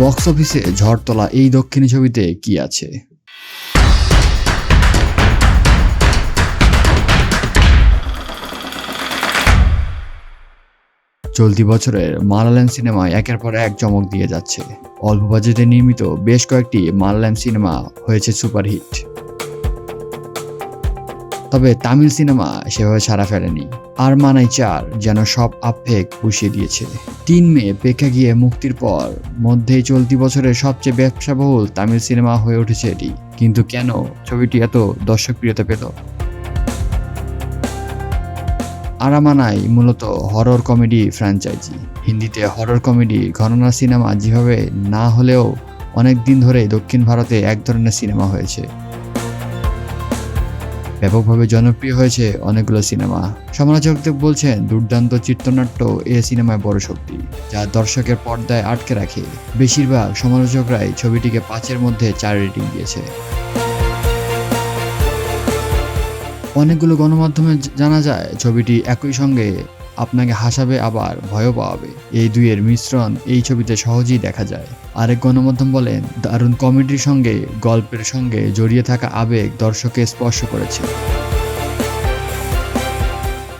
Box অফিসে ঝড় তোলা এই দক্ষিণী ছবিতে কি আছে? চলতি বছরের মালায়ালাম সিনেমায় একের পর এক চমক দিয়ে যাচ্ছে। অল্প বাজেটে নির্মিত বেশ কয়েকটি মালায়ালাম সিনেমা হয়েছে সুপারহিট। তবে তামিল সিনেমা সেভাবে সাড়া ফেলেনি। আর মানাই চার যেন সব আবেগ পুষিয়ে দিয়েছে। তিন মে পেক্ষা গিয়ে মুক্তির পর মধ্যেই চলতি বছরের সবচেয়ে ব্যবসাবহুল তামিল সিনেমা হয়ে উঠেছে এটি। কিন্তু কেন ছবিটি এত দর্শকপ্রিয়তা পেল? আরামানাই মূলত হরর কমেডি ফ্র্যাঞ্চাইজি। হিন্দিতে হরর কমেডি ঘটনা সিনেমা যেভাবে না হলেও অনেক দিন ধরে দক্ষিণ ভারতে এক ধরনের সিনেমা হয়েছে। ব্যাপকভাবে জনপ্রিয় হয়েছে অনেকগুলো সিনেমা। সমালোচকদের বলছেন, দুর্দান্ত চিত্রনাট্য এ সিনেমায় বড় শক্তি, যা দর্শকের পর্দায় আটকে রাখে। বেশিরভাগ সমালোচকরাই ছবিটিকে পাঁচের মধ্যে চার রেটিং দিয়েছে। অনেকগুলো গণমাধ্যমে জানা যায়, ছবিটি একই সঙ্গে আপনাকে হাসাবে, আবার ভয়ও পাওয়াবে। এই দুইয়ের মিশ্রণ এই ছবিতে সহজেই দেখা যায়। আরেক গণমাধ্যম বলেন, দারুণ কমেডির সঙ্গে, গল্পের সঙ্গে জড়িয়ে থাকা আবেগ দর্শককে স্পর্শ করেছে।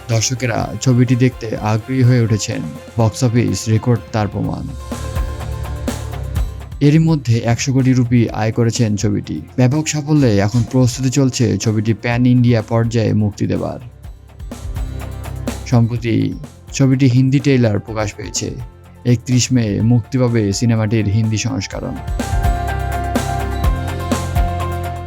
দর্শকেরা ছবিটি দেখতে আগ্রহী হয়ে উঠেছেন। বক্স অফিস রেকর্ড তার প্রমাণ। এরই মধ্যে একশো কোটি রুপি আয় করেছেন ছবিটি। ব্যাপক সাফল্যে এখন প্রস্তুতি চলছে ছবিটি প্যান ইন্ডিয়া পর্যায়ে মুক্তি দেবার। সম্প্রতি ছবিটি হিন্দি ট্রেইলার প্রকাশ পেয়েছে। একত্রিশ মে মুক্তি পাবে সিনেমাটির হিন্দি সংস্করণ।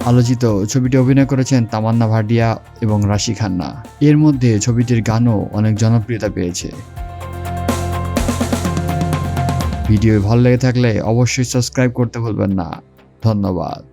আলোচিত ছবিটি অভিনয় করেছেন তামান্না ভাটিয়া এবং রাশি খান্না। এর মধ্যে ছবিটির গানও অনেক জনপ্রিয়তা পেয়েছে। ভিডিও ভালো লেগে থাকলে অবশ্যই সাবস্ক্রাইব করতে ভুলবেন না। ধন্যবাদ।